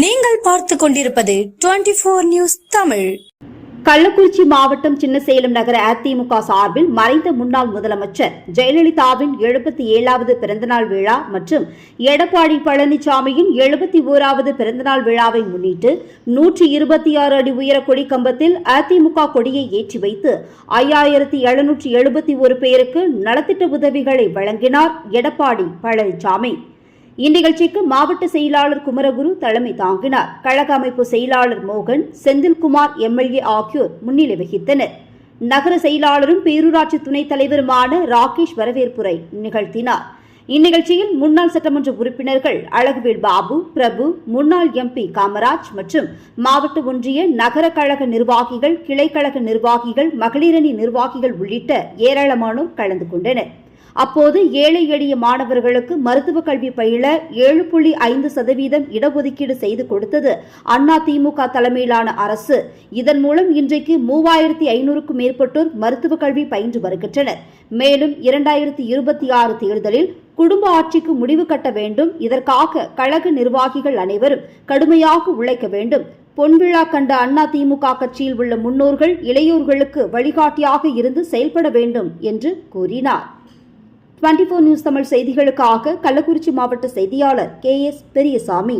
நீங்கள் பார்த்து கொண்டிருப்பது twenty four news Tamil. Kallakurichi மாவட்டம் சின்னசேலம் நகர அதிமுக சார்பில் மறைந்த முன்னாள் முதலமைச்சர் ஜெயலலிதாவின் எழுபத்தி ஏழாவது பிறந்தநாள் விழா மற்றும் எடப்பாடி பழனிசாமியின் எழுபத்தி ஓராவது பிறந்தநாள் விழாவை முன்னிட்டு நூற்றி இருபத்தி ஆறு அடி உயர கொடி கம்பத்தில் அதிமுக கொடியை ஏற்றி வைத்து ஐயாயிரத்தி எழுநூற்றி எழுபத்தி ஒரு பேருக்கு நலத்திட்ட உதவிகளை வழங்கினார் எடப்பாடி பழனிசாமி. இந்நிகழ்ச்சிக்கு மாவட்ட செயலாளர் குமரகுரு தலைமை தாங்கினார். கழக அமைப்பு செயலாளர் மோகன் செந்தில்குமார் எம்எல்ஏ ஆகியோர் முன்னிலை வகித்தனர். நகர செயலாளரும் பேரூராட்சி துணைத் தலைவருமான ராகேஷ் வரவேற்புரை நிகழ்த்தினார். இந்நிகழ்ச்சியில் முன்னாள் சட்டமன்ற உறுப்பினர்கள் அழகுவேல் பாபு பிரபு முன்னாள் எம்பி காமராஜ் மற்றும் மாவட்ட ஒன்றிய நகர கழக நிர்வாகிகள் கிளைக்கழக நிர்வாகிகள் மகளிரணி நிர்வாகிகள் உள்ளிட்ட ஏராளமானோர் கலந்து கொண்டனர். அப்போது ஏழை எளிய மாணவர்களுக்கு மருத்துவ கல்வி பயில ஏழு புள்ளி ஐந்து சதவீதம் இடஒதுக்கீடு செய்து கொடுத்தது அண்ணா திமுக தலைமையிலான அரசு. இதன் மூலம் இன்றைக்கு மூவாயிரத்தி ஐநூறுக்கும் மேற்பட்டோர் மருத்துவ கல்வி பயின்று வருகின்றனர். மேலும் இரண்டாயிரத்தி இருபத்தி ஆறு தேர்தலில் குடும்ப ஆட்சிக்கு முடிவு கட்ட வேண்டும். இதற்காக கழக நிர்வாகிகள் அனைவரும் கடுமையாக உழைக்க வேண்டும். பொன்விழா கண்ட அண்ணா திமுக கட்சியில் உள்ள முன்னோர்கள் இளையோர்களுக்கு வழிகாட்டியாக இருந்து செயல்பட வேண்டும் என்று கூறினார். டுவெண்டி நியூஸ் தமிழ் செய்திகளுக்காக கள்ளக்குறிச்சி மாவட்ட செய்தியாளர் கே எஸ் பெரியசாமி.